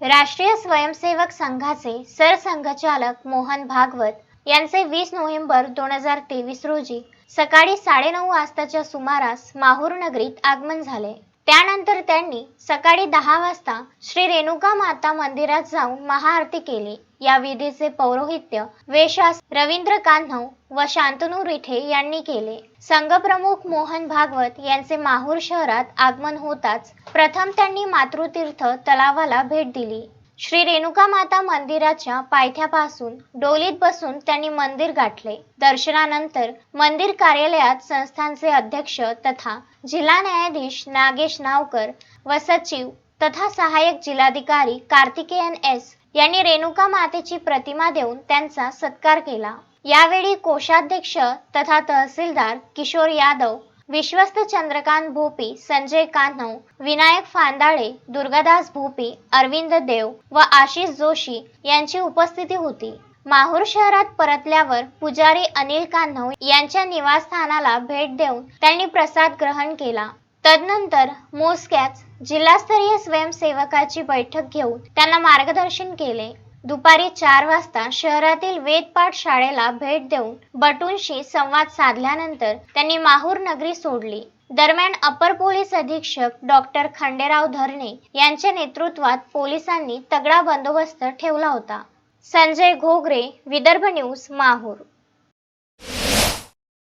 राष्ट्रीय स्वयंसेवक संघाचे सरसंघचालक मोहन भागवत यांचे वीस नोव्हेंबर दोन हजार तेवीस रोजी सकाळी साडेनऊ वाजताच्या सुमारास माहूर नगरीत आगमन झाले. त्यानंतर त्यांनी सकाळी दहा वाजता श्री रेणुका माता मंदिरात जाऊन महाआरती केली. या विधीचे पौरोहित्य वेशास रवींद्र कान्हव व शांतनू रिठे यांनी केले. संघप्रमुख मोहन भागवत यांचे माहूर शहरात आगमन होताच प्रथम त्यांनी मातृतीर्थ तलावाला भेट दिली. श्री रेणुका माता मंदिराच्या पायथ्यापासून डोलीत बसून त्यांनी मंदिर गाठले. दर्शनानंतर मंदिर कार्यालयात संस्थांचे अध्यक्ष तथा जिल्हा न्यायाधीश नागेश नावकर व सचिव तथा सहाय्यक जिल्हाधिकारी कार्तिकेयन एस यांनी रेणुका मातेची प्रतिमा देऊन त्यांचा सत्कार केला. यावेळी कोषाध्यक्ष तथा तहसीलदार किशोर यादव विश्वस्त चंद्रकांत भोपी संजय कान्हव विनायक फांदाळे दुर्गादास भोपी अरविंद देव व आशिष जोशी यांची उपस्थिती होती. माहूर शहरात परतल्यावर पुजारी अनिल कान्हव यांच्या निवासस्थानाला भेट देऊन त्यांनी प्रसाद ग्रहण केला. तदनंतर मोजक्याच जिल्हास्तरीय स्वयंसेवकाची बैठक घेऊन त्यांना मार्गदर्शन केले. दुपारी चार वाजता शहरातील वेदपाठ शाळेला भेट देऊन बटूंशी संवाद साधल्यानंतर त्यांनी माहूर नगरी सोडली. दरम्यान अपर पोलीस अधीक्षक डॉक्टर खंडेराव धरणे यांच्या नेतृत्वात पोलिसांनी तगडा बंदोबस्त ठेवला होता. संजय घोगरे विदर्भ न्यूज माहूर.